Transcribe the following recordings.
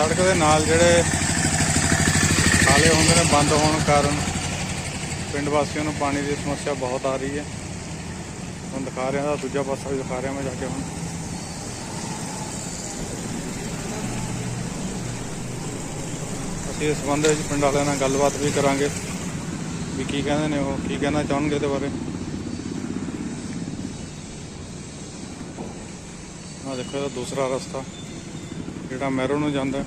ਸੜਕ ਦੇ ਨਾਲ ਜਿਹੜੇ ਖਾਲੇ ਹੁੰਦੇ ਨੇ, ਬੰਦ ਹੋਣ ਕਾਰਨ ਪਿੰਡ ਵਾਸੀਆਂ ਨੂੰ ਪਾਣੀ ਦੀ ਸਮੱਸਿਆ ਬਹੁਤ ਆ ਰਹੀ ਹੈ। ਹੁਣ ਦਿਖਾ ਰਿਹਾ ਦਾ ਦੂਜਾ ਪਾਸਾ ਵੀ ਦਿਖਾ ਰਿਹਾ ਮੈਂ ਜਾ ਕੇ ਹੁਣ। ਅਸੀਂ ਇਸ ਸੰਬੰਧ ਵਿੱਚ ਪਿੰਡ ਵਾਲਿਆਂ ਨਾਲ ਗੱਲਬਾਤ ਵੀ ਕਰਾਂਗੇ ਵੀ ਕੀ ਕਹਿੰਦੇ ਨੇ, ਉਹ ਕੀ ਕਹਿਣਾ ਚਾਹਣਗੇ ਇਹਦੇ ਬਾਰੇ। ਆ ਦੇਖੋ ਦੂਸਰਾ ਰਸਤਾ। ਜਿਹੜਾ ਮੈਰੋ ਨੂੰ ਜਾਂਦਾ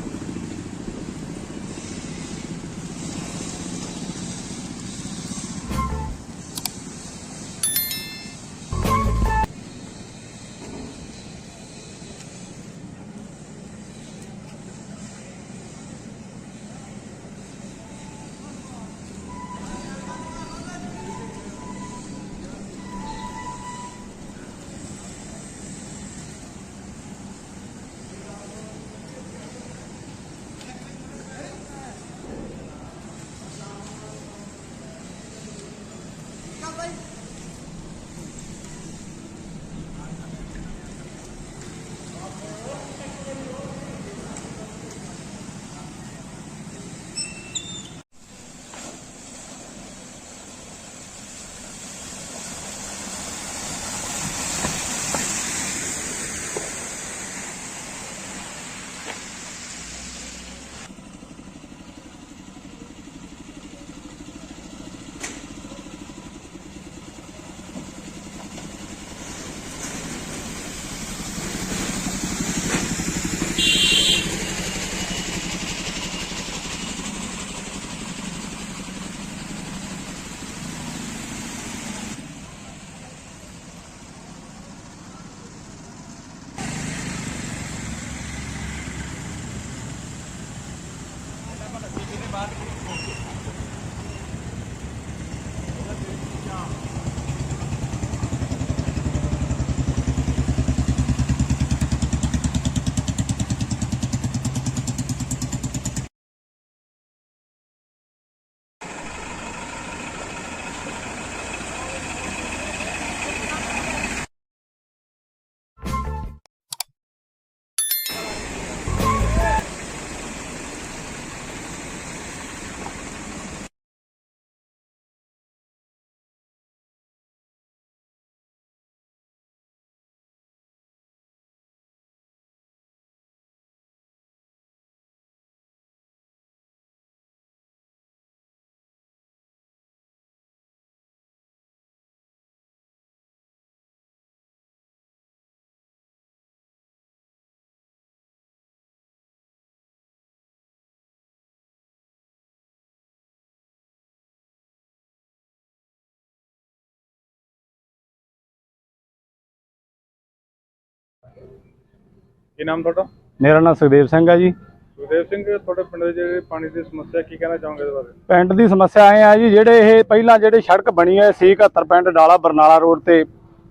ਕੀ ਨਾਮ ਤੁਹਾਡਾ? ਮੇਰਾ ਨਾਮ ਸੁਖਦੇਵ ਸਿੰਘ ਹੈ ਜੀ। ਸੁਖਦੇਵ ਸਿੰਘ ਤੁਹਾਡੇ ਪਿੰਡ ਦੇ ਜਿਹੜੇ ਪਾਣੀ ਦੀ ਸਮੱਸਿਆ ਕੀ ਕਹਿਣਾ ਚਾਹੋਗੇ ਇਹਦੇ ਬਾਰੇ? ਪਿੰਡ ਦੀ ਸਮੱਸਿਆ ਐ ਆ ਜੀ ਜਿਹੜੇ ਇਹ ਪਹਿਲਾਂ ਜਿਹੜੇ ਸੜਕ ਬਣੀ ਹੈ ਸੀ 71 ਪਿੰਡ ਡਾਲਾ ਬਰਨਾਲਾ ਰੋਡ ਤੇ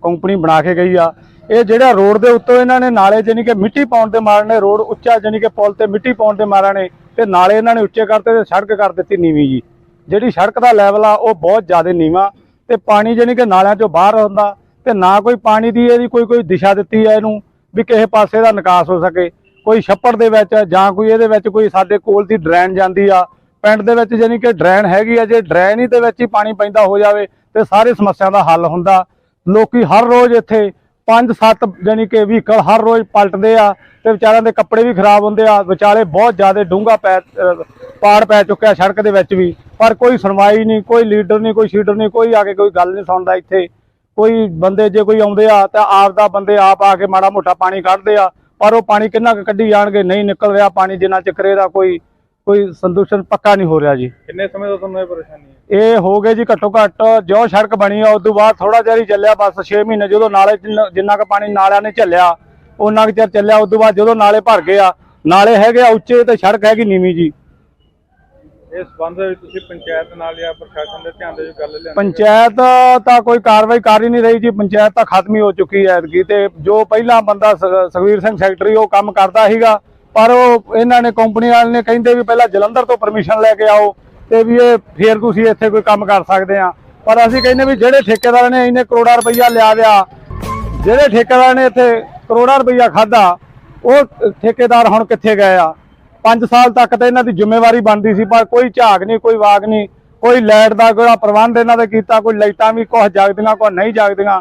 ਕੰਪਨੀ ਬਣਾ ਕੇ ਗਈ ਆ। ਇਹ ਜਿਹੜਾ ਰੋਡ ਦੇ ਉੱਤੋਂ ਇਹਨਾਂ ਨੇ ਨਾਲੇ ਜਾਨੀ ਕਿ ਮਿੱਟੀ ਪਾਉਣ ਦੇ ਮਾਰਨ ਨੇ ਰੋਡ ਉੱਚਾ ਜਾਨੀ ਕਿ ਪੁਲ ਤੇ ਮਿੱਟੀ ਪਾਉਣ ਦੇ ਮਾਰਾਂ ਨੇ ਤੇ ਨਾਲੇ ਇਹਨਾਂ ਨੇ ਉੱਚੇ ਕਰਤੇ ਤੇ ਸੜਕ ਕਰ ਦਿੱਤੀ ਨੀਵੀਂ ਜੀ। ਜਿਹੜੀ ਸੜਕ ਦਾ ਲੈਵਲ ਆ ਉਹ ਬਹੁਤ ਜ਼ਿਆਦਾ ਨੀਵਾਂ ਤੇ ਪਾਣੀ ਜਾਨੀ ਕਿ ਨਾਲਿਆਂ ਚੋਂ ਬਾਹਰ ਹੁੰਦਾ ਤੇ ਨਾ ਕੋਈ ਪਾਣੀ ਦੀ ਇਹਦੀ ਕੋਈ ਕੋਈ ਦਿਸ਼ਾ ਦਿੱਤੀ ਹੈ ਇਹਨੂੰ। ਵੀ ਕਿਸੇ ਪਾਸੇ ਦਾ ਨਿਕਾਸ ਹੋ ਸਕੇ। ਕੋਈ ਛੱਪੜ ਦੇ ਵਿੱਚ ਜਾਂ ਕੋਈ ਇਹਦੇ ਵਿੱਚ ਕੋਈ ਸਾਡੇ ਕੋਲ ਦੀ ਡਰੇਨ ਜਾਂਦੀ ਆ। ਪਿੰਡ ਦੇ ਵਿੱਚ ਜਾਨੀ ਕਿ ਡਰੇਨ ਹੈਗੀ ਆ, ਜੇ ਡਰੇਨ ਹੀ ਦੇ ਵਿੱਚ ਹੀ ਪਾਣੀ ਪੈਂਦਾ ਹੋ ਜਾਵੇ ਤੇ ਸਾਰੀ ਸਮੱਸਿਆ ਦਾ ਹੱਲ ਹੁੰਦਾ। ਲੋਕੀ ਹਰ ਰੋਜ਼ ਇੱਥੇ 5-7 ਜਾਨੀ ਕਿ ਵਹੀਕਲ ਹਰ ਰੋਜ਼ ਪਲਟਦੇ ਆ ਤੇ ਵਿਚਾਰਿਆਂ ਦੇ ਕੱਪੜੇ ਵੀ ਖਰਾਬ ਹੁੰਦੇ ਆ। ਵਿਚਾਲੇ ਬਹੁਤ ਜ਼ਿਆਦਾ ਡੂੰਘਾ ਪੈ ਪਾੜ ਪੈ ਚੁੱਕਿਆ ਸੜਕ ਦੇ ਵਿੱਚ ਵੀ। ਪਰ ਕੋਈ ਸੁਣਵਾਈ ਨਹੀਂ, ਕੋਈ ਲੀਡਰ ਨਹੀਂ, ਕੋਈ ਸ਼ੀਡਰ ਨਹੀਂ, ਕੋਈ ਆ ਕੇ ਕੋਈ ਗੱਲ ਨਹੀਂ ਸੁਣਦਾ ਇੱਥੇ। ਕੋਈ ਬੰਦੇ ਜੇ ਕੋਈ ਆਉਂਦੇ ਆ ਤਾਂ ਆਪ ਦਾ ਬੰਦੇ ਆਪ ਆ ਕੇ ਮਾੜਾ ਮੋਟਾ ਪਾਣੀ ਕੱਢਦੇ ਆ ਪਰ ਉਹ ਪਾਣੀ ਕਿੰਨਾ ਕੁ ਕੱਢੀ ਜਾਣਗੇ ਨਹੀਂ ਨਿਕਲ ਰਿਹਾ ਪਾਣੀ ਜਿੰਨਾ ਚੱਕਰ ਇਹਦਾ ਕੋਈ ਕੋਈ ਸੰਦੂਸ਼ਣ ਪੱਕਾ ਨਹੀਂ ਹੋ ਰਿਹਾ ਜੀ। ਕਿੰਨੇ ਸਮੇਂ ਤੋਂ ਤੁਹਾਨੂੰ ਇਹ ਪਰੇਸ਼ਾਨੀ ਹੈ? ਇਹ ਹੋ ਗਏ ਜੀ ਘੱਟੋ ਘੱਟ ਜੋ ਸੜਕ ਬਣੀ ਆ ਉਸ ਤੋਂ ਬਾਅਦ ਥੋੜਾ ਜਿਹਾ ਹੀ ਚੱਲਿਆ ਬਸ 6 ਮਹੀਨੇ ਜਦੋਂ ਨਾਲੇ ਜਿੰਨਾ- ਕੁ ਪਾਣੀ ਨਾਲਿਆਂ ਨੇ ਝੱਲਿਆ ਉਹਨਾਂ ਕੁ ਚਿਰ ਚੱਲਿਆ ਉਸ ਤੋਂ ਬਾਅਦ ਜਦੋਂ ਨਾਲੇ ਭਰ ਗਏ ਆ ਨਾਲੇ ਹੈਗੇ ਆ ਉੱਚੇ ਤੇ ਸੜਕ ਹੈਗੀ ਨੀਵੀਂ ਜੀ। ਇਸ ਸੰਬੰਧ ਵਿੱਚ ਤੁਸੀਂ ਪੰਚਾਇਤ ਨਾਲ ਜਾਂ ਪ੍ਰਸ਼ਾਸਨ ਦੇ ਧਿਆਨ ਦੇ ਵਿੱਚ ਗੱਲ ਲਿਆਂਦੀ ਪੰਚਾਇਤ ਤਾਂ ਕੋਈ ਕਾਰਵਾਈ ਕਰ ਹੀ ਨਹੀਂ ਰਹੀ ਜੀ। ਪੰਚਾਇਤ ਤਾਂ ਖਤਮ ਹੀ ਹੋ ਚੁੱਕੀ ਹੈ ਐਤਕੀ ਤੇ ਜੋ ਪਹਿਲਾਂ ਬੰਦਾ ਸ- ਸੁਖਵੀਰ ਸਿੰਘ ਸੈਕਟਰੀ ਉਹ ਕੰਮ ਕਰਦਾ ਸੀਗਾ, ਪਰ ਉਹ ਇਹਨਾਂ ਨੇ ਕੰਪਨੀ ਵਾਲੇ ਨੇ ਕਹਿੰਦੇ ਵੀ ਪਹਿਲਾਂ ਜਲੰਧਰ ਤੋਂ ਪਰਮਿਸ਼ਨ ਲੈ ਕੇ ਆਓ ਤੇ ਵੀ ਇਹ ਫੇਰ ਤੁਸੀਂ ਇੱਥੇ ਕੋਈ ਕੰਮ ਕਰ ਸਕਦੇ ਆ ਪਰ ਅਸੀਂ ਕਹਿੰਦੇ ਵੀ ਜਿਹੜੇ ਠੇਕੇਦਾਰ ਨੇ ਇਹਨੇ ਕਰੋੜਾਂ ਰੁਪਈਆ ਲਿਆ ਲਿਆ ਜਿਹੜੇ ਠੇਕੇਦਾਰ ਨੇ ਇੱਥੇ ਕਰੋੜਾਂ ਰੁਪਈਆ ਖਾਦਾ ਉਹ ਠੇਕੇਦਾਰ ਹੁਣ ਕਿੱਥੇ ਗਏ ਆ? 5 ਸਾਲ ਤੱਕ ਤਾਂ ਇਹਨਾਂ ਦੀ ਜ਼ਿੰਮੇਵਾਰੀ ਬਣਦੀ ਸੀ, ਪਰ ਕੋਈ ਝਾਕ ਨਹੀਂ, ਕੋਈ ਵਾਗ ਨਹੀਂ, ਕੋਈ ਲਾਈਟ ਦਾ ਕੋਈ ਪ੍ਰਬੰਧ ਇਹਨਾਂ ਦੇ ਕੀਤਾ, ਕੋਈ ਲਾਈਟਾਂ ਵੀ ਕੁਝ ਜਗਦੀਆਂ ਕੁਝ ਨਹੀਂ ਜਾਗਦੀਆਂ।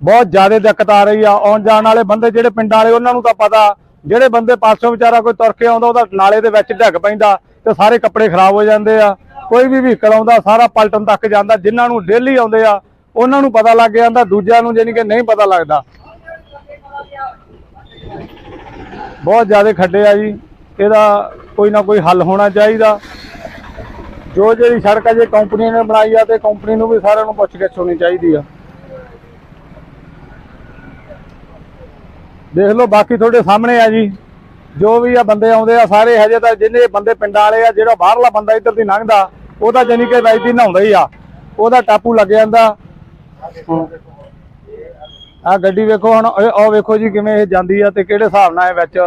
ਬਹੁਤ ਜ਼ਿਆਦਾ ਦਿੱਕਤ ਆ ਰਹੀ ਆ, ਆਉਣ ਜਾਣ ਵਾਲੇ ਬੰਦੇ ਜਿਹੜੇ ਪਿੰਡਾਂ ਵਾਲੇ, ਉਹਨਾਂ ਨੂੰ ਤਾਂ ਪਤਾ, ਜਿਹੜੇ ਬੰਦੇ ਪਾਸੋਂ ਵਿਚਾਰਾ ਕੋਈ ਤੁਰ ਕੇ ਆਉਂਦਾ, ਉਹਦਾ ਨਾਲੇ ਦੇ ਵਿੱਚ ਡਿੱਗ ਪੈਂਦਾ ਤੇ ਸਾਰੇ ਕੱਪੜੇ ਖਰਾਬ ਹੋ ਜਾਂਦੇ ਆ। ਕੋਈ ਵੀ ਵਹੀਕਲ ਆਉਂਦਾ, ਸਾਰਾ ਪਲਟਣ ਤੱਕ ਜਾਂਦਾ, ਜਿਨ੍ਹਾਂ ਨੂੰ ਡੇਲੀ ਆਉਂਦੇ ਆ, ਉਹਨਾਂ ਨੂੰ ਪਤਾ ਲੱਗ ਜਾਂਦਾ, ਦੂਜਿਆਂ ਨੂੰ ਜਾਨੀ ਕਿ ਨਹੀਂ ਪਤਾ ਲੱਗਦਾ। ਬਹੁਤ ਜ਼ਿਆਦਾ ਖੱਡੇ ਆ ਜੀ। ਇਹਦਾ ਕੋਈ ਨਾ ਕੋਈ ਹੱਲ ਹੋਣਾ ਚਾਹੀਦਾ। ਜੋ ਜਿਹੜੀ ਸੜਕ ਅਜੇ ਕੰਪਨੀ ਨੇ ਬਣਾਈ ਆ ਤੇ ਕੰਪਨੀ ਨੂੰ ਵੀ ਸਾਰਿਆਂ ਨੂੰ ਪੁੱਛ ਗਿੱਛ ਹੋਣੀ ਚਾਹੀਦੀ ਆ। ਦੇਖ ਲਓ, ਬਾਕੀ ਤੁਹਾਡੇ ਸਾਹਮਣੇ ਆ ਜੀ। ਜੋ ਵੀ ਆ ਬੰਦੇ ਆਉਂਦੇ ਆ, ਸਾਰੇ ਹਜੇ ਤਾਂ ਜਿੰਨੇ ਬੰਦੇ ਪਿੰਡਾਂ ਵਾਲੇ ਆ, ਜਿਹੜਾ ਬਾਹਰਲਾ ਬੰਦਾ ਇੱਧਰ ਦੀ ਲੰਘਦਾ ਉਹਦਾ ਜਾਨੀ ਕਿ ਵੈਦੀ ਨਹਾਉਂਦਾ ਹੀ ਆ। ਉਹਦਾ ਟਾਪੂ ਲੱਗ ਜਾਂਦਾ। ਆ ਗੱਡੀ ਵੇਖੋ ਹੁਣ ਉਹ ਵੇਖੋ ਜੀ ਕਿਵੇਂ ਇਹ ਜਾਂਦੀ ਆ ਤੇ ਕਿਹੜੇ ਹਿਸਾਬ ਨਾਲ ਇਹ ਵਿੱਚ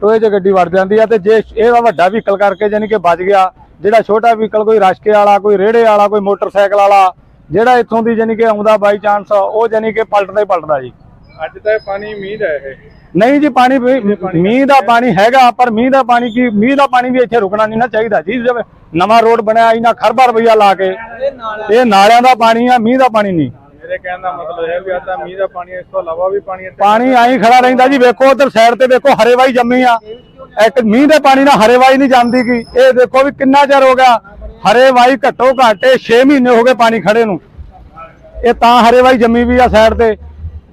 ਟੋਏ 'ਚ ਗੱਡੀ ਵੜ ਜਾਂਦੀ ਆ ਤੇ ਜੇ ਇਹਦਾ ਵੱਡਾ ਵਹੀਕਲ ਕਰਕੇ ਜਾਨੀ ਕਿ ਬਚ ਗਿਆ ਜਿਹੜਾ ਛੋਟਾ ਵਹੀਕਲ ਕੋਈ ਰਸ਼ਕੇ ਵਾਲਾ ਕੋਈ ਰੇੜੇ ਵਾਲਾ ਕੋਈ ਮੋਟਰਸਾਈਕਲ ਵਾਲਾ ਜਿਹੜਾ ਇੱਥੋਂ ਦੀ ਜਾਨੀ ਕਿ ਆਉਂਦਾ ਬਾਈ ਚਾਂਸ ਉਹ ਜਾਨੀ ਕਿ ਪਲਟਦਾ ਹੀ ਪਲਟਦਾ ਜੀ। ਅੱਜ ਤਾਂ ਪਾਣੀ ਮੀਂਹ ਦਾ ਇਹ। ਨਹੀਂ ਜੀ ਪਾਣੀ ਮੀਂਹ ਦਾ ਪਾਣੀ ਹੈਗਾ ਪਰ ਮੀਂਹ ਦਾ ਪਾਣੀ ਕੀ ਮੀਂਹ ਦਾ ਪਾਣੀ ਵੀ ਇੱਥੇ ਰੁਕਣਾ ਨਹੀਂ ਨਾ ਚਾਹੀਦਾ ਜੀ। ਨਵਾਂ ਰੋਡ ਬਣਿਆ ਇਹਨਾਂ ਖਰਬਾ ਰੁਪਈਆ ਲਾ ਕੇ ਇਹ ਨਾਲਿਆਂ ਦਾ ਪਾਣੀ ਆ ਮੀਂਹ ਦਾ ਪਾਣੀ ਨਹੀਂ। ਮੇਰੇ ਕਹਿਣ ਦਾ ਮਤਲਬ ਹੈ ਵੀ ਆ ਤਾਂ ਮੀਂਹ ਦਾ ਪਾਣੀ ਇਸ ਤੋਂ ਇਲਾਵਾ ਵੀ ਪਾਣੀ ਪਾਣੀ ਆਈ ਖੜਾ ਰਹਿੰਦਾ ਜੀ, ਵੇਖੋ ਉਧਰ ਸਾਈਡ ਤੇ ਵੇਖੋ ਹਰੇਵਾਈ ਜੰਮੀ ਆ। ਇੱਕ ਮੀਂਹ ਦੇ ਪਾਣੀ ਨਾਲ ਹਰੇਵਾਈ ਨਹੀਂ ਜੰਮਦੀ ਕੀ ਇਹ ਦੇਖੋ ਵੀ ਕਿੰਨਾ ਚਿਰ ਹੋ ਗਿਆ, ਹਰੇਵਾਈ ਘੱਟੋ ਘੱਟ 6 ਮਹੀਨੇ ਹੋ ਗਏ ਪਾਣੀ ਖੜੇ ਨੂੰ। ਇਹ ਤਾਂ ਹਰੇਵਾਈ ਜੰਮੀ ਵੀ ਆ ਸਾਈਡ ਤੇ।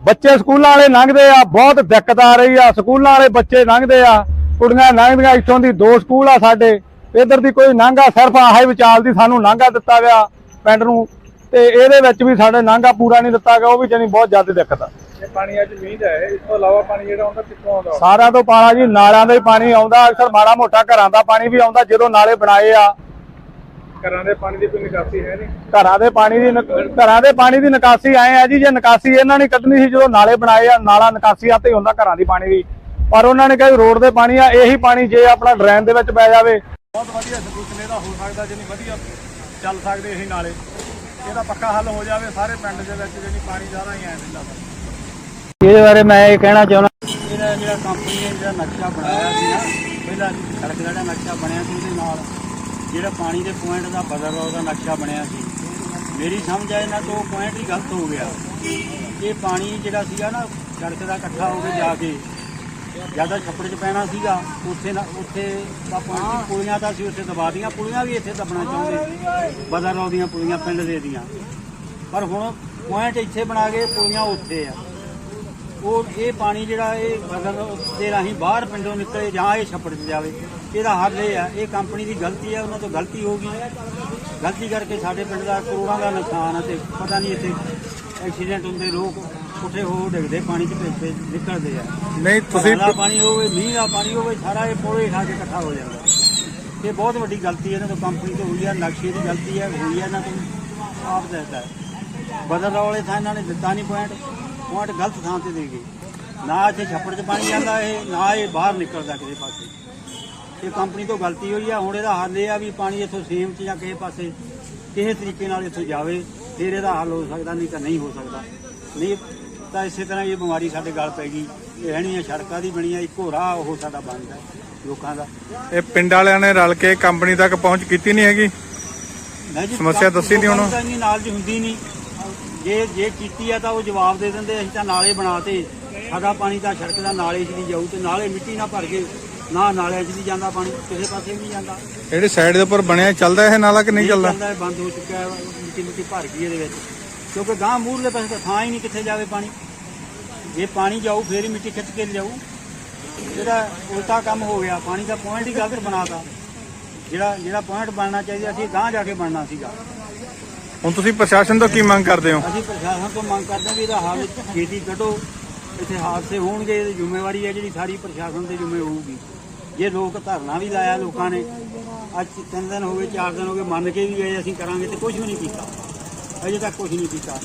ਬੱਚੇ ਸਕੂਲਾਂ ਵਾਲੇ ਲੰਘਦੇ ਆ, ਬਹੁਤ ਦਿੱਕਤ ਆ ਰਹੀ ਆ। ਸਕੂਲਾਂ ਵਾਲੇ ਬੱਚੇ ਲੰਘਦੇ ਆ, ਕੁੜੀਆਂ ਲੰਘਦੀਆਂ, ਇੱਥੋਂ ਦੀ ਦੋ ਸਕੂਲ ਆ ਸਾਡੇ। ਇਧਰ ਦੀ ਕੋਈ ਨਾਂਗਾ ਸਿਰਫ ਆਹੇ ਵਿਚਾਲ ਦੀ ਸਾਨੂੰ ਨਾਂਗਾ ਦਿੱਤਾ ਗਿਆ ਪਿੰਡ ਨੂੰ। ਤੇ ਇਹਦੇ ਵਿੱਚ ਵੀ ਸਾਡੇ ਨਾਂਗਾ ਪੂਰਾ ਨਹੀਂ ਦਿੱਤਾ ਗਿਆ ਉਹ ਵੀ ਜਾਨੀ ਬਹੁਤ ਜ਼ਿਆਦਾ ਦਿੱਕਤ ਆ। ਇਹ ਪਾਣੀ ਅੱਜ ਮੀਂਹ ਦਾ ਹੈ ਇਸ ਤੋਂ ਇਲਾਵਾ ਪਾਣੀ ਜਿਹੜਾ ਆਉਂਦਾ ਕਿੱਥੋਂ ਆਉਂਦਾ? ਸਾਰਿਆਂ ਤੋਂ ਪਾਲਾ ਜੀ ਨਾਲਿਆਂ ਦਾ ਹੀ ਪਾਣੀ ਆਉਂਦਾ ਅਕਸਰ ਮਾੜਾ ਮੋਟਾ ਘਰਾਂ ਦਾ ਪਾਣੀ ਵੀ ਆਉਂਦਾ ਜਦੋਂ ਨਾਲੇ ਬਣਾਏ ਆ। ਘਰਾਂ ਦੇ ਪਾਣੀ ਦੀ ਕੋਈ ਨਿਕਾਸੀ ਹੈ ਨਹੀਂ? ਘਰਾਂ ਦੇ ਪਾਣੀ ਦੀ ਨਿਕ- ਘਰਾਂ ਦੇ ਪਾਣੀ ਦੀ ਨਿਕਾਸੀ ਆਏ ਆ ਜੀ ਜੇ ਨਿਕਾਸੀ ਇਹਨਾਂ ਨੇ ਕੱਢਣੀ ਸੀ ਜਦੋਂ ਨਾਲੇ ਬਣਾਏ ਆ ਨਾਲਾ ਨਿਕਾਸੀ ਆ ਤੇ ਹੁੰਦਾ ਘਰਾਂ ਦੀ ਪਾਣੀ ਦੀ ਪਰ ਉਹਨਾਂ ਨੇ ਕਿਹਾ ਵੀ ਰੋਡ ਦੇ ਪਾਣੀ ਆ ਇਹੀ ਪਾਣੀ ਜੇ ਆਪਣਾ ਡਰੇਨ ਦੇ ਵਿੱਚ ਪੈ ਜਾਵੇ। ਬਹੁਤ ਵਧੀਆ ਸਲੂਸ਼ਨ ਇਹਦਾ ਹੋ ਸਕਦਾ ਜਿੰਨੀ ਵਧੀਆ ਚੱਲ ਸਕਦੇ ਇਹੀ ਨਾਲੇ। ਇਹਦਾ ਪੱਕਾ ਹੱਲ ਹੋ ਜਾਵੇ ਸਾਰੇ ਪਿੰਡ ਦੇ ਵਿੱਚ ਜਿਹੜੀ ਪਾਣੀ ਜ਼ਿਆਦਾ ਹੀ ਆਇਆ ਰਹਿੰਦਾ ਇਹਦੇ ਬਾਰੇ ਮੈਂ ਇਹ ਕਹਿਣਾ ਚਾਹੁੰਦਾ ਇਹਦਾ ਜਿਹੜਾ ਕੰਪਨੀ ਨੇ ਜਿਹੜਾ ਨਕਸ਼ਾ ਬਣਾਇਆ ਸੀ ਨਾ ਪਹਿਲਾਂ ਸੜਕ ਦਾ ਜਿਹੜਾ ਨਕਸ਼ਾ ਬਣਿਆ ਸੀ ਉਹਦੇ ਨਾਲ ਜਿਹੜਾ ਪਾਣੀ ਦੇ ਪੁਆਇੰਟ ਦਾ ਬਦਲ ਉਹਦਾ ਨਕਸ਼ਾ ਬਣਿਆ ਸੀ। ਮੇਰੀ ਸਮਝ ਆ ਇਹਨਾਂ ਤੋਂ ਪੁਆਇੰਟ ਹੀ ਗਲਤ ਹੋ ਗਿਆ। ਇਹ ਪਾਣੀ ਜਿਹੜਾ ਸੀਗਾ ਨਾ ਸੜਕ ਦਾ ਇਕੱਠਾ ਹੋ ਕੇ ਜਾ ਕੇ ਜ਼ਿਆਦਾ ਛੱਪੜ 'ਚ ਪੈਣਾ ਸੀਗਾ ਉੱਥੇ ਨਾ ਉੱਥੇ ਪੁਆਇੰਟ ਪੁਲੀਆਂ ਤਾਂ ਸੀ ਉੱਥੇ ਦਬਾ ਦੀਆਂ ਪੁਲੀਆਂ ਵੀ ਇੱਥੇ ਦੱਬਣਾ ਚਾਹੁੰਦੇ ਬਦਲ ਦੀਆਂ ਪੁਲੀਆਂ ਪਿੰਡ ਦੇ ਦੀਆਂ। ਪਰ ਹੁਣ ਪੁਆਇੰਟ ਇੱਥੇ ਬਣਾ ਕੇ ਪੁਲੀਆਂ ਉੱਥੇ ਆ। ਉਹ ਇਹ ਪਾਣੀ ਜਿਹੜਾ ਇਹ ਬਦਲ ਦੇ ਰਾਹੀਂ ਬਾਹਰ ਪਿੰਡੋਂ ਨਿਕਲੇ ਜਾਂ ਇਹ ਛੱਪੜ 'ਚ ਜਾਵੇ ਇਹਦਾ ਹੱਲ ਇਹ ਆ। ਇਹ ਕੰਪਨੀ ਦੀ ਗਲਤੀ ਹੈ ਉਹਨਾਂ ਤੋਂ ਗਲਤੀ ਹੋ ਗਈ। ਗਲਤੀ ਕਰਕੇ ਸਾਡੇ ਪਿੰਡ ਦਾ ਕਰੋੜਾਂ ਦਾ ਨੁਕਸਾਨ ਹੈ ਤੇ ਪਤਾ ਨਹੀਂ ਇੱਥੇ ਐਕਸੀਡੈਂਟ ਹੁੰਦੇ ਲੋਕ ਉੱਠੇ ਹੋ ਡਿੱਗਦੇ ਪਾਣੀ 'ਚ ਭੇਜਦੇ ਨਿਕਲਦੇ ਆ। ਨਹੀਂ ਤੁਸੀਂ ਦਾ ਪਾਣੀ ਹੋਵੇ ਮੀਂਹ ਦਾ ਪਾਣੀ ਹੋਵੇ ਸਾਰਾ ਇਹ ਪੋਲੇ ਖਾ ਕੇ ਇਕੱਠਾ ਹੋ ਜਾਂਦਾ। ਇਹ ਬਹੁਤ ਵੱਡੀ ਗਲਤੀ ਹੈ ਇਹਨਾਂ ਤੋਂ ਕੰਪਨੀ ਤੋਂ ਹੋਈ ਹੈ ਨਕਸ਼ੇ ਦੀ ਗਲਤੀ ਹੈ ਹੋਈ ਹੈ ਇਹਨਾਂ ਤੋਂ ਆਪ ਦੱਸਦਾ ਬਦਲ ਵਾਲੇ ਥਾਂ ਇਹਨਾਂ ਨੇ ਦਿੱਤਾ ਨਹੀਂ ਪੁਆਇੰਟ ਪੁਆਇੰਟ ਗਲਤ ਥਾਂ ਤੇ ਦੇ ਗਏ। ਨਾ ਇੱਥੇ ਛੱਪੜ 'ਚ ਪਾਣੀ ਜਾਂਦਾ ਇਹ ਨਾ ਇਹ ਬਾਹਰ ਨਿਕਲਦਾ ਕਿਸੇ ਪਾਸੇ। ਇਹ ਕੰਪਨੀ ਤੋਂ ਗਲਤੀ ਹੋਈ ਆ ਹੁਣ ਇਹਦਾ ਹੱਲ ਇਹ ਆ ਵੀ ਪਾਣੀ ਇੱਥੋਂ ਸੇਮ 'ਚ ਜਾਂ ਕਿਸੇ ਪਾਸੇ ਕਿਸੇ ਤਰੀਕੇ ਨਾਲ ਇੱਥੋਂ ਜਾਵੇ ਫਿਰ ਇਹਦਾ ਹੱਲ ਹੋ ਸਕਦਾ ਨਹੀਂ ਤਾਂ ਨਹੀਂ ਹੋ ਸਕਦਾ। ਨਹੀਂ ਤਾਂ ਇਸੇ ਤਰ੍ਹਾਂ ਇਹ ਬਿਮਾਰੀ ਸਾਡੇ ਗਲ ਪੈ ਗਈ। ਇਹ ਰਹਿਣੀਆਂ ਸੜਕਾਂ ਦੀ ਬਣੀਆਂ ਇੱਕੋ ਰਾਹ ਉਹ ਸਾਡਾ ਬੰਦ ਹੈ ਲੋਕਾਂ ਦਾ। ਇਹ ਪਿੰਡ ਵਾਲਿਆਂ ਨੇ ਰਲ ਕੇ ਕੰਪਨੀ ਤੱਕ ਪਹੁੰਚ ਕੀਤੀ ਨਹੀਂ ਹੈਗੀ? ਜੀ ਸਮੱਸਿਆ ਦੱਸੀ ਨੀ ਉਹਨੂੰ? ਤਾਂ ਇੰਨੀ ਨਾਲ ਦੀ ਹੁੰਦੀ ਨਹੀਂ। ਜੇ ਜੇ ਕੀਤੀ ਆ ਤਾਂ ਉਹ ਜਵਾਬ ਦੇ ਦਿੰਦੇ ਅਸੀਂ ਤਾਂ ਨਾਲੇ ਬਣਾਤੇ ਸਾਡਾ ਪਾਣੀ ਤਾਂ ਸੜਕ ਦਾ ਨਾਲੇ 'ਚ ਨਹੀਂ ਜਾਊ ਤੇ ਨਾਲੇ ਮਿੱਟੀ ਨਾ ਭਰ ਕੇ ਨਾ ਨਾਲਿਆਂ 'ਚ ਨਹੀਂ ਜਾਂਦਾ ਪਾਣੀ ਕਿਸੇ ਪਾਸੇ ਵੀ ਨਹੀਂ ਜਾਂਦਾ। ਜਿਹੜੀ ਸਾਈਡ ਦੇ ਉੱਪਰ ਬਣਿਆ ਚੱਲਦਾ ਇਹ ਨਾਲਾ ਕਿ ਨਹੀਂ ਚੱਲਦਾ? ਬੰਦ ਹੋ ਚੁੱਕਾ ਹੈ ਮਿੱਟੀ ਮਿੱਟੀ ਭਰ ਗਈ ਇਹਦੇ ਵਿੱਚ। ਕਿਉਂਕਿ ਗਾਂ ਮੂਰਲੇ ਪਾਸੇ ਤਾਂ ਥਾਂ ਹੀ ਨਹੀਂ ਕਿੱਥੇ ਜਾਵੇ ਪਾਣੀ। ਜੇ ਪਾਣੀ ਜਾਊ ਫੇਰ ਹੀ ਮਿੱਟੀ ਖਿੱਚ ਕੇ ਲਿਜਾਊ ਜਿਹੜਾ ਉਲਟਾ ਕੰਮ ਹੋ ਗਿਆ ਪਾਣੀ ਦਾ ਪੁਆਇੰਟ ਹੀ ਗਲਤ ਬਣਾਤਾ। ਜਿਹੜਾ ਜਿਹੜਾ ਪੁਆਇੰਟ ਬਣਨਾ ਚਾਹੀਦਾ ਸੀ ਗਾਂ ਜਾ ਕੇ ਬਣਨਾ ਸੀਗਾ। ਹੁਣ ਤੁਸੀਂ ਪ੍ਰਸ਼ਾਸਨ ਤੋਂ ਕੀ ਮੰਗ ਕਰਦੇ ਹੋ? ਅਸੀਂ ਪ੍ਰਸ਼ਾਸਨ ਤੋਂ ਮੰਗ ਕਰਦੇ ਹਾਂ ਵੀ ਇਹਦਾ ਹੱਲ ਛੇਤੀ ਕੱਢੋ। ਇੱਥੇ ਹਾਦਸੇ ਹੋਣਗੇ ਇਹਦੀ ਜ਼ਿੰਮੇਵਾਰੀ ਹੈ ਜਿਹੜੀ ਸਾਰੀ ਪ੍ਰਸ਼ਾਸਨ ਤੇ ਜ਼ਿੰਮੇ ਹੋਊਗੀ। ਜੇ ਲੋਕ ਧਰਨਾ ਵੀ ਲਾਇਆ ਲੋਕਾਂ ਨੇ ਅੱਜ ਤਿੰਨ ਦਿਨ ਹੋ ਗਏ ਚਾਰ ਦਿਨ ਹੋ ਗਏ ਮੰਨ ਕੇ ਵੀ ਗਏ ਅਸੀਂ ਕਰਾਂਗੇ ਤੇ ਕੁਝ ਵੀ ਨਹੀਂ ਕੀਤਾ। ਅਜੇ ਤੱਕ ਕੁਝ ਨਹੀਂ ਕੀਤਾ।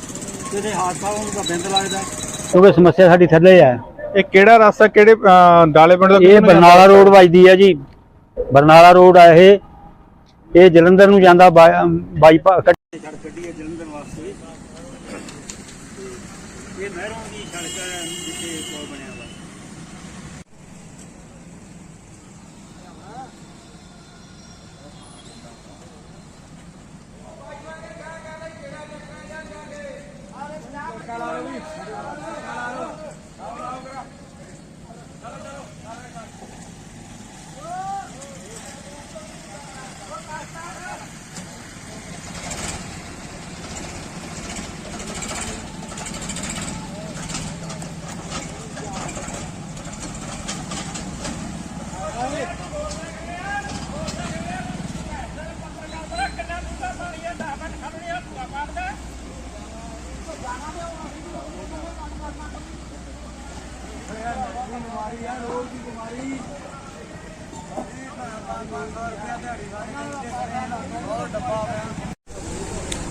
ਤੇ ਇਹਦੇ ਹਾਦਸਾ ਹੋਣ ਦਾ ਬਿੰਦ ਲੱਗਦਾ ਕਿਉਂਕਿ ਸਮੱਸਿਆ ਸਾਡੀ ਥੱਲੇ ਹੈ ਇਹ ਕਿਹੜਾ ਰਸਤਾ ਕਿਹੜੇ ਅਹ, ਡਾਲੇ ਪਿੰਡ ਤੋਂ ਇਹ ਬਰਨਾਲਾ ਰੋਡ ਵੱਜਦੀ ਹੈ ਜੀ। ਬਰਨਾਲਾ ਰੋਡ ਆ ਇਹ। ਇਹ ਜਲੰਧਰ ਨੂੰ ਜਾਂਦਾ ਬਾਈਪਾਸ ਸੜਕ ਕੱਢੀ ਹੈ ਜਲੰਧਰ ਵਾਸਤੇ। ਤੇ ਇਹ ਨਹਿਰੋਂ ਦੀ ਸੜਕ ਹੈ ਜਿੱਥੇ ਪੁਲ ਬਣਿਆ ਵਾ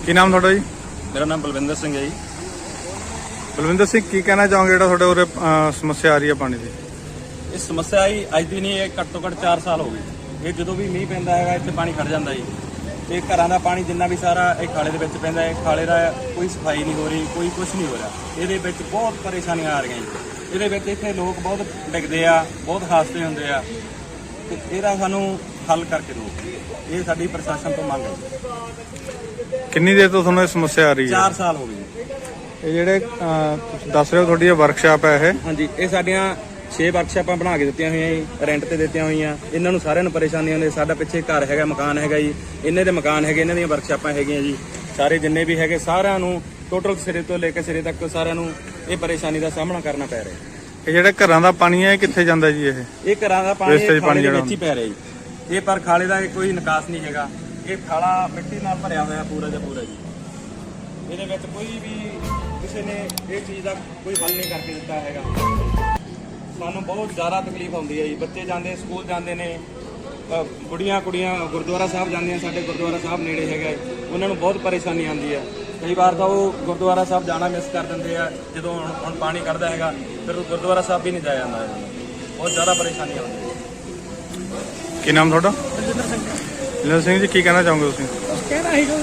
ਕੀ ਨਾਮ ਤੁਹਾਡਾ ਜੀ? ਮੇਰਾ ਨਾਮ ਬਲਵਿੰਦਰ ਸਿੰਘ ਹੈ ਜੀ। ਬਲਵਿੰਦਰ ਸਿੰਘ ਕੀ ਕਹਿਣਾ ਚਾਹੋਗੇ ਜਿਹੜਾ ਤੁਹਾਡੇ ਉਰੇ ਅਹ, ਸਮੱਸਿਆ ਆ ਰਹੀ ਹੈ ਪਾਣੀ ਦੀ? ਇਹ ਸਮੱਸਿਆ ਹੀ ਅੱਜ ਦੀ ਨਹੀਂ ਇਹ ਘੱਟੋ ਘੱਟ 4 ਸਾਲ ਹੋ ਗਏ। ਇਹ ਜਦੋਂ ਵੀ ਮੀਂਹ ਪੈਂਦਾ ਹੈਗਾ ਇੱਥੇ ਪਾਣੀ ਖੜ ਜਾਂਦਾ ਜੀ। ਇਹ ਘਰਾਂ ਦਾ ਪਾਣੀ ਜਿੰਨਾ ਵੀ ਸਾਰਾ ਇਹ ਖਾਲੇ ਦੇ ਵਿੱਚ ਪੈਂਦਾ ਹੈ ਖਾਲੇ ਦਾ ਕੋਈ ਸਫ਼ਾਈ ਨਹੀਂ ਹੋ ਰਹੀ ਕੋਈ ਕੁਝ ਨਹੀਂ ਹੋ ਰਿਹਾ। ਇਹਦੇ ਵਿੱਚ ਬਹੁਤ ਪਰੇਸ਼ਾਨੀਆਂ ਆ ਰਹੀਆਂ ਜੀ। ਇਹਦੇ ਵਿੱਚ ਇੱਥੇ ਲੋਕ ਬਹੁਤ ਡਿੱਗਦੇ ਆ ਬਹੁਤ ਹਾਦਸੇ ਹੁੰਦੇ ਆ। ਤੇ ਇਹਦਾ ਸਾਨੂੰ ਹੱਲ ਕਰਕੇ ਦਿਓ। ਇਹ ਸਾਡੀ ਪ੍ਰਸ਼ਾਸਨ ਤੋਂ ਮੰਗ ਹੈ। ਕਿੰਨੀ ਦੇਰ ਤੋਂ ਤੁਹਾਨੂੰ ਇਹ ਸਮੱਸਿਆ ਆ ਰਹੀ ਹੈ? 4 ਸਾਲ ਹੋ ਗਏ ਜੀ। ਇਹ ਜਿਹੜੇ ਅਹ, ਤੁਸੀਂ ਦੱਸ ਰਹੇ ਹੋ ਤੁਹਾਡੀ ਇਹ ਵਰਕਸ਼ਾਪ ਹੈ ਇਹ। ਹਾਂਜੀ ਇਹ ਸਾਡੀਆਂ 6 ਵਰਕਸ਼ਾਪਾਂ ਬਣਾ ਕੇ ਦਿੱਤੀਆਂ ਹੋਈਆਂ ਜੀ ਰੈਂਟ ਤੇ ਦਿੱਤੀਆਂ ਹੋਈਆਂ। ਇਹਨਾਂ ਨੂੰ ਸਾਰਿਆਂ ਨੂੰ ਪਰੇਸ਼ਾਨੀਆਂ ਨੇ। ਸਾਡਾ ਪਿੱਛੇ ਘਰ ਹੈਗਾ ਮਕਾਨ ਹੈਗਾ ਜੀ। ਇਹਨਾਂ ਦੇ ਮਕਾਨ ਹੈਗੇ ਇਹਨਾਂ ਦੀਆਂ ਵਰਕਸ਼ਾਪਾਂ ਹੈਗੀਆਂ ਜੀ। ਸਾਰੇ ਜਿੰਨੇ ਵੀ ਹੈਗੇ ਸਾਰਿਆਂ ਨੂੰ ਟੋਟਲ ਸਿਰੇ ਤੋਂ ਲੈ ਕੇ ਸਿਰੇ ਤੱਕ ਸਾਰਿਆਂ ਨੂੰ ਇਹ ਪਰੇਸ਼ਾਨੀ ਦਾ ਸਾਹਮਣਾ ਕਰਨਾ ਪੈ ਰਿਹਾ ਇਹ ਜਿਹੜੇ ਘਰਾਂ ਦਾ ਪਾਣੀ ਹੈ ਇਹ ਕਿੱਥੇ ਜਾਂਦਾ ਜੀ ਇਹ? ਇਹ ਘਰਾਂ ਦਾ ਪਾਣੀ Wastage ਇਹ ਪਾਣੀ ਖਾਲੇ ਦੇ ਜਿਹੜਾ ਵਿੱਚ ਹੀ ਪੈ ਰਿਹਾ ਜੀ। ਇਹ ਪਰ ਖਾਲੇ ਦਾ ਕੋਈ ਨਿਕਾਸ ਨਹੀਂ ਹੈਗਾ। ਇਹ ਖਾਲਾ ਮਿੱਟੀ ਨਾਲ ਭਰਿਆ ਹੋਇਆ ਪੂਰਾ ਦਾ ਪੂਰਾ ਜੀ। ਇਹਦੇ ਵਿੱਚ ਕੋਈ ਵੀ ਕਿਸੇ ਨੇ ਇਹ ਚੀਜ਼ ਦਾ ਕੋਈ ਹੱਲ ਨਹੀਂ ਕਰਕੇ ਦਿੱਤਾ ਹੈਗਾ। ਸਾਨੂੰ ਬਹੁਤ ਜ਼ਿਆਦਾ ਤਕਲੀਫ ਆਉਂਦੀ ਹੈ ਜੀ। ਬੱਚੇ ਜਾਂਦੇ ਸਕੂਲ ਜਾਂਦੇ ਨੇ ਅ, ਬੁੜੀਆਂ ਕੁੜੀਆਂ ਗੁਰਦੁਆਰਾ ਸਾਹਿਬ ਜਾਂਦੀਆਂ ਸਾਡੇ ਗੁਰਦੁਆਰਾ ਸਾਹਿਬ ਨੇੜੇ ਹੈਗਾ। ਉਹਨਾਂ ਨੂੰ ਬਹੁਤ ਪਰੇਸ਼ਾਨੀ ਆਉਂਦੀ ਹੈ। ਕਈ ਵਾਰ ਤਾਂ ਉਹ ਗੁਰਦੁਆਰਾ ਸਾਹਿਬ ਜਾਣਾ ਮਿਸ ਕਰ ਦਿੰਦੇ ਆ ਜਦੋਂ ਹੁਣ ਹੁਣ ਪਾਣੀ ਕੱਢਦਾ ਹੈਗਾ ਫਿਰ ਉਹ ਗੁਰਦੁਆਰਾ ਸਾਹਿਬ ਵੀ ਨਹੀਂ ਜਾਇਆ ਜਾਂਦਾ। ਹੈ। ਬਹੁਤ ਜ਼ਿਆਦਾ ਪਰੇਸ਼ਾਨੀ ਆਉਂਦੀ ਹੈ ਕੀ ਨਾਮ ਤੁਹਾਡਾ? ਰਜਿੰਦਰ ਸਿੰਘ। ਬਲਵਿੰਦਰ ਸਿੰਘ ਜੀ ਕੀ ਕਹਿਣਾ ਚਾਹੋਗੇ ਤੁਸੀਂ? ਕਹਿਣਾ ਸੀ ਜੋ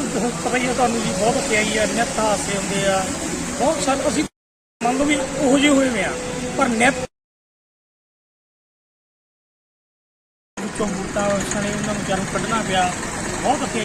ਪਤਾ ਹੀ ਆ ਤੁਹਾਨੂੰ ਜੀ ਬਹੁਤ ਪਿਆਈ ਆ ਨਿੱਤ ਹਾਸੇ ਹੁੰਦੇ ਆ। ਬਹੁਤ ਸਾਰੇ ਅਸੀਂ ਮੰਨ ਲਓ ਵੀ ਉਹੋ ਜਿਹੇ ਹੋਏ ਵੇ ਆ ਪਰ ਨਿੱਤ ਵਿੱਚੋਂ ਬੂਟਾ ਸਣੇ ਉਹਨਾਂ ਨੂੰ ਜਨਮ ਕੱਢਣਾ ਪਿਆ। ਬਹੁਤ ਅੱਗੇ